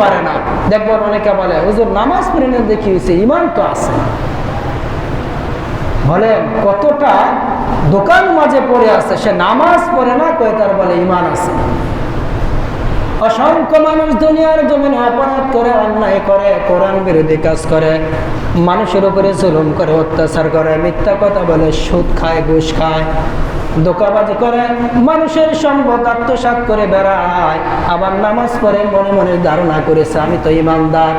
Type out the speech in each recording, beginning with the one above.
পারে না। দেখবেন অনেকে বলে, হুজুর, নামাজ পড়ে না দেখি হয়েছে ইমান তো আছে। বলেন, কতটা দোকান মাঝে পড়ে আছে, সে নামাজ পড়ে না, কয়ে তার বলে ইমান আছে। অসংখ্য মানুষ দুনিয়ার জমিনে অপরাধ করে, অন্যায় করে, কোরআন বিরোধী কাজ করে। মানুষের উপরে জুলুম করে, অত্যাচার করে, মিথ্যা কথা বলে, সুদ খায়, ঘুষ খায়। দোকাবাজি করে, মানুষের সম্পদ আত্মসাত করে বেড়ায়। আবার নামাজ পড়ে, মনে মনে ধারণা করেছে, আমি তো ইমানদার,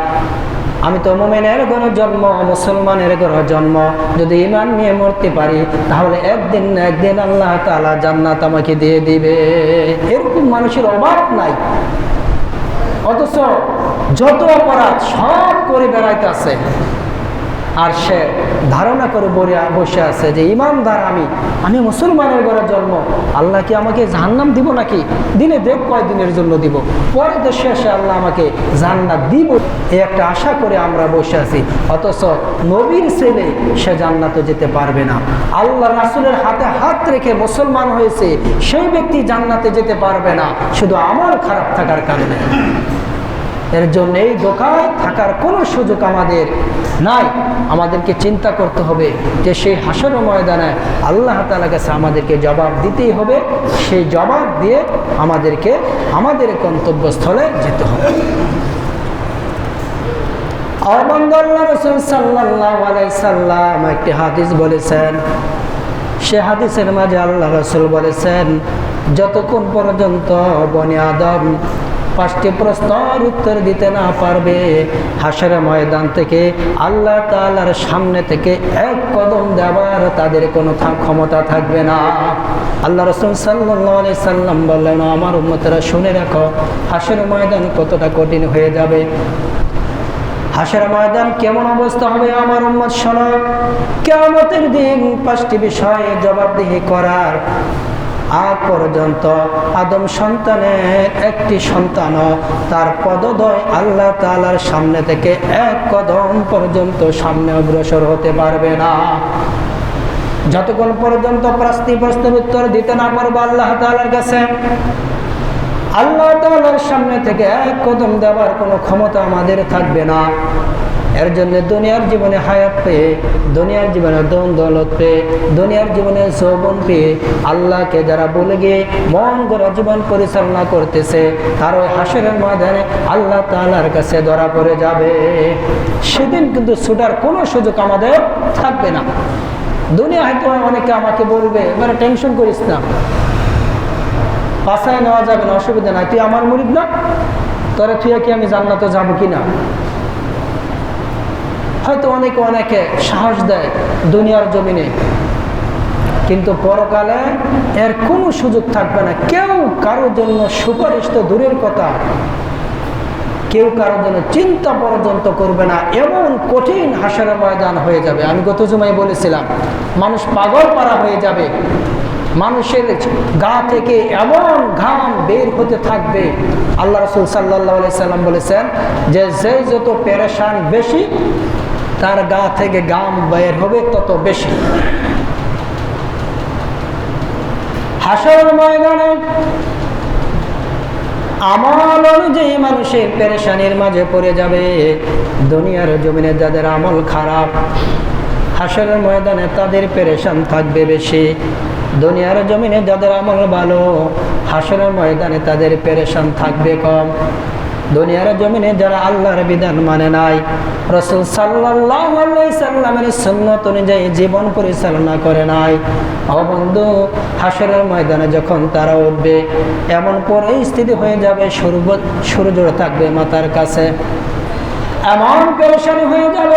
আমি তো মোমেনের ঘর জন্ম মুসলমানের ঘর জন্ম যদি ইমান নিয়ে মরতে পারি, তাহলে একদিন না একদিন আল্লাহ তালা জান্নাত আমাকে দিয়ে দিবে। এরকম মানুষের অভাব নাই। অথচ যত অপরাধ সব করে বেড়াইতে আছে আর সে ধারণা করে বলে- বসে আছে যে, ইমানদার আমি আমি মুসলমানের ঘরে জন্ম, আল্লাহ কি আমাকে জাহান্নাম দিব নাকি? দিনে দেব, কয়দিনের জন্য দিব? পরে তো শেষে আল্লাহ আমাকে জান্নাত দিব। এই একটা আশা করে আমরা বসে আছি। অথচ নবীর ছেলে সে জান্নাতে যেতে পারবে না। আল্লাহ রাসুলের হাতে হাত রেখে মুসলমান হয়েছে, সেই ব্যক্তি জান্নাতে যেতে পারবে না। শুধু আমল খারাপ থাকার কারণে। এর জন্য এই দোকায় থাকার কোনো সুযোগ আমাদের নাই। আমাদেরকে চিন্তা করতে হবে যে সেই হাসর ময়দানে আল্লাহ তালা কাছে আমাদেরকে জবাব দিতেই হবে। সেই জবাব দিয়ে আমাদেরকে, আমাদের গন্তব্যস্থলে যেতে হবে। যতক্ষণ পর্যন্ত বনি আদম পাঁচটি প্রশ্নের উত্তর দিতে না পারবে। হাসের ময়দান থেকে আল্লাহ তালার সামনে থেকে এক কদম দেওয়ার তাদের কোনো ক্ষমতা থাকবে না। আল্লাহ রসুল সাল্লাহ সাল্লাম বললেন, আমার উন্মতেরা শুনে রাখো হাসের ময়দান কতটা কঠিন হয়ে যাবে। হাসের ময়দান কেমন অবস্থা হবে আমার উম্মত শোনো। কেমতের দিন পাঁচটি বিষয়ে জবাবদিহি করার আগ পর্যন্ত আদম সন্তানের একটি সন্তান তার পদদয় আল্লাহ তালার সামনে থেকে এক কদম পর্যন্ত সামনে অগ্রসর হতে পারবে না। যতক্ষণ পর্যন্ত প্রাস্তি প্রশ্নের উত্তর দিতে না পারব আল্লাহ তালার কাছে, আল্লাহ তাআলার সামনে থেকে এক কদম দেওয়ার কোনো ক্ষমতা আমাদের থাকবে না। এর জন্য দুনিয়ার জীবনে হায়াত পেয়ে, দুনিয়ার জীবনে দন দৌলত পেয়ে, দুনিয়ার জীবনে যৌবন পেয়ে আল্লাহকে যারা বলে গিয়ে মন গড়া জীবন পরিচালনা করতেছে তার ওই হাসরের ময়দানে আল্লাহ তাআলার কাছে ধরা পড়ে যাবে। সেদিন কিন্তু ছুটার কোনো সুযোগ আমাদের থাকবে না। দুনিয়া হয়তো অনেকে আমাকে বলবে এবারে টেনশন করিস না। বাসায় নেওয়া যাবে না, অসুবিধা নাই। তুই আমার মুরিদ না? তোরা তুই কি আমি জান্নাতে যাব কি না হয়তো অনেকে অনেকে সাহস দেয় দুনিয়ার জমিনে, কিন্তু পরকালে এর কোনো সুযোগ থাকবে না। কেউ কারোর জন্য সুপারিশ তো দূরের কথা, কেউ কারোর জন্য চিন্তা পর্যন্ত করবে না, এমন কঠিন হাসার ময়দান হয়ে যাবে। আমি গত জমাই বলেছিলাম, মানুষ পাগল পারা হয়ে যাবে। মানুষের গা থেকে এমন ঘাম বের হতে থাকবে। আল্লাহ রসুল সাল্লাহ সাল্লাম বলেছেন যে যে যত পেরেশান বেশি তার গা থেকে গাম বের হবে, তত বেশি। হাসর ময়দানে আমল অনুযায়ী মানুষের পেরেশানির মাঝে পড়ে যাবে। দুনিয়ার জমিনে যাদের আমল খারাপ, হাসরের ময়দানে তাদের পেরেশান থাকবে বেশি। দুনিয়ার জমিনে যাদের আমল ভালো, হাসরের ময়দানে তাদের পেরেশান থাকবে কম। দুনিয়ার জমিনে যারা আল্লাহর বিধান মানে নাই, রসুল সাল্লাহ সাল্লামের সুন্নত অনুযায়ী জীবন পরিচালনা করে নাই। অবন্ধু হাসরের ময়দানে যখন তারা উঠবে, এমন পরিস্থিতি হয়ে যাবে, সূর্য থাকবে মাতার কাছে। এমন পেরেশানি হয়ে গেল।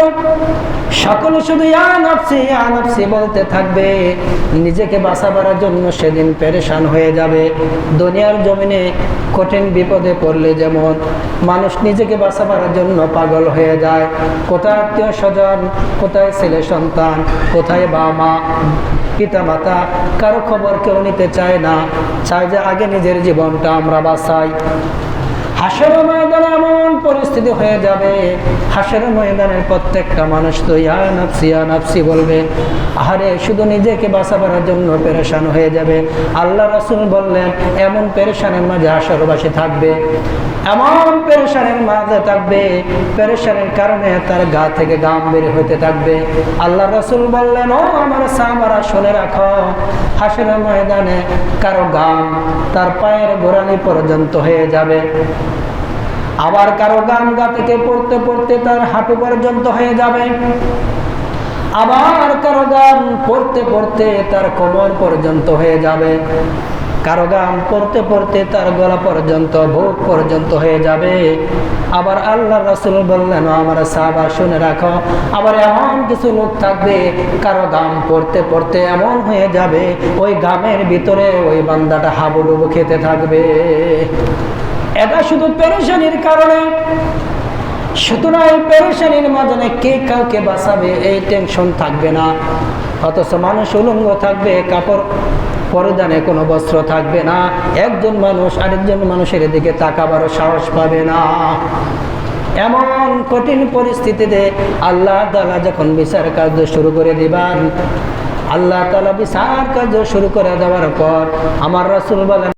সকলে শুধু আনাপসি আনাপসি বলতে থাকবে। নিজেকে বাঁচাবার জন্য সেদিন পেরেশান হয়ে যাবে। দুনিয়ার জমিনে কঠিন বিপদে পড়লে যেমন মানুষ নিজেকে বাঁচাবার জন্য পাগল হয়ে যায়। কোথায় আত্মীয় স্বজন, কোথায় ছেলে সন্তান, কোথায় বাবা পিতা মাতা কারও খবর কেউ নিতে চায় না। চায় যে আগে নিজের জীবনটা আমরা বাঁচাই। হাসর ময়দানে এমন পরিস্থিতি হয়ে যাবে। হাসের ময়দানের প্রত্যেকটা মানুষ তো ইয়া নাফসি বলবে। আহারে, শুধু নিজেকে বাঁচাবার জন্য পেরেশান হয়ে যাবে। আল্লাহ রাসুল বললেন, এমন পেরেশানের মাঝে হাসরবাসী থাকবে। এমন পেরেশানের মাঝে থাকবে, পেরেশানের কারণে তার গা থেকে গাম বের হতে থাকবে। আল্লাহ রাসুল বললেন, ও আমার সামারা, শুনে রাখো হাসের ময়দানে কারও গাম তার পায়ের গোড়ালি পর্যন্ত হয়ে যাবে। আবার কারও গান গা থেকে পড়তে পড়তে তার হাঁটু পর্যন্ত হয়ে যাবে। আবার কারও গান পড়তে পড়তে তার কোমর পর্যন্ত হয়ে যাবে। কারও গান পড়তে পড়তে তার গলা পর্যন্ত ভোগ পর্যন্ত হয়ে যাবে। আবার আল্লাহ রাসুল বললেন, "ও আমার সাহাবা, শুনে রাখো, আবার এমন কিছু লোক থাকবে, কারও গাম পড়তে পড়তে এমন হয়ে যাবে, ওই গামের ভিতরে ওই বান্দাটা হাবুডুবু খেতে থাকবে। এটা শুধু পেরেশানির কারণে। সুতরাং পেরেশানির মাঝে কে কাউকে বাঁচাবে, এই টেনশন থাকবে না। অথচ মানুষ উলঙ্গ থাকবে, কাপড় পরিধানে কোনো বস্ত্র থাকবে না। একজন মানুষ আরেকজন মানুষের দিকে তাকাবারও সাহস পাবে না। এমন কঠিন পরিস্থিতিতে আল্লাহ তালা যখন বিচার কার্য শুরু করে দিবেন, আল্লাহ তালা বিচার কার্য শুরু করে দেওয়ার পর আমার রাসুল বলেন